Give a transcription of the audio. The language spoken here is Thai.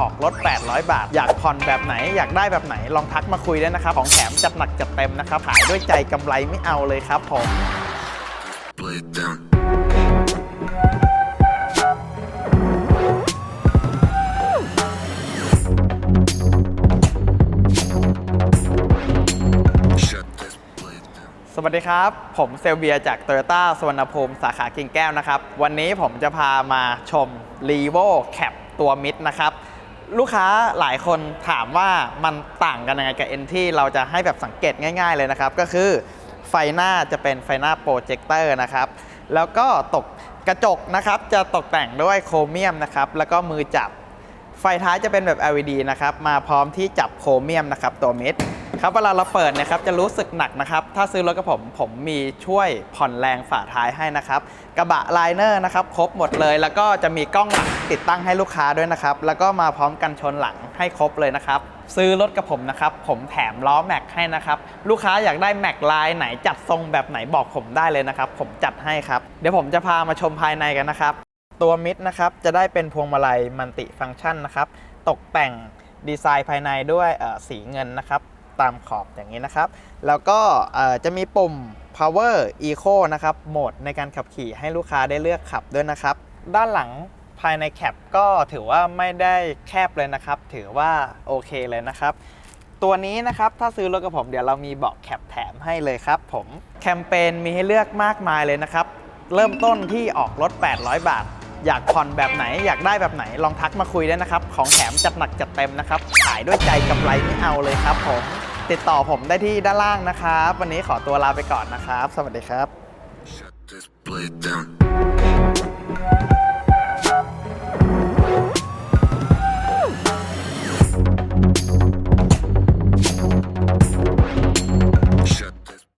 ออกรถ 800 บาท อยากผ่อนแบบไหน อยากได้แบบไหน ลองทักมาคุยได้นะครับ ของแถมจัดหนักจัดเต็มนะครับ ขายด้วยใจกำไรไม่เอาเลยครับผม Play it down. สวัสดีครับ ผมเซลเบียจาก Toyota สวนภูมิสาขากิ่งแก้วนะครับ วันนี้ผมจะพามาชม r e v o Cap ตัวมิดนะครับ ลูกค้าหลายคนถามว่ามันต่างกันยังไงกับ N ที่เราจะให้แบบสังเกตง่าย ๆเลยนะครับ ก็คือไฟหน้าจะเป็นไฟหน้าโปรเจคเตอร์นะครับ แล้วก็ตกกระจกนะครับ จะตกแต่งด้วยโครเมียมนะครับ แล้วก็มือจับ ไฟท้ายจะเป็นแบบ LED นะครับ มาพร้อมที่จับโครเมียมนะครับ ตัวมิด ครับเวลาเราเปิดเนะครับจะรู้สึกหนักนะครับ ถ้าซื้อรถกับผมผมมีช่วยผ่อนแรงฝาท้ายให้นะครับ กระบะไลเนอร์นะครับครบหมดเลย แล้วก็จะมีกล้องหลังติดตั้งให้ลูกค้าด้วยนะครับ แล้วก็มาพร้อมกันชนหลังให้ครบเลยนะครับ ซื้อรถกับผมนะครับ ผมแถมล้อแม็กให้นะครับ ลูกค้าอยากได้แม็กลายไหนจัดทรงแบบไหนบอกผมได้เลยนะครับ ผมจัดให้ครับ เดี๋ยวผมจะพามาชมภายในกันนะครับ ตัวมิดนะครับจะได้เป็นพวงมาลัยมัลติฟังก์ชันนะครับ ตกแต่งดีไซน์ภายในด้วยเออสีเงินนะครับ ตามขอบอย่างนี้นะครับ แล้วก็จะมีปุ่ม power eco นะครับโหมดในการขับขี่ให้ลูกค้าได้เลือกขับด้วยนะครับ ด้านหลังภายในแคปก็ถือว่าไม่ได้แคบเลยนะครับ ถือว่าโอเคเลยนะครับตัวนี้นะครับ ถ้าซื้อรถกับผมเดี๋ยวเรามีเบาะแคปแถมให้เลยครับผมแคมเปญมีให้เลือกมากมายเลยนะครับ เริ่มต้นที่ออกรถ 800 บาท อยากผ่อนแบบไหนอยากได้แบบไหนลองทักมาคุยได้นะครับ ของแถมจัดหนักจัดเต็มนะครับ ขายด้วยใจกำไรไม่เอาเลยครับผม ติดต่อผมได้ที่ด้านล่างนะครับ วันนี้ขอตัวลาไปก่อนนะครับ สวัสดีครับ Shut this blade down.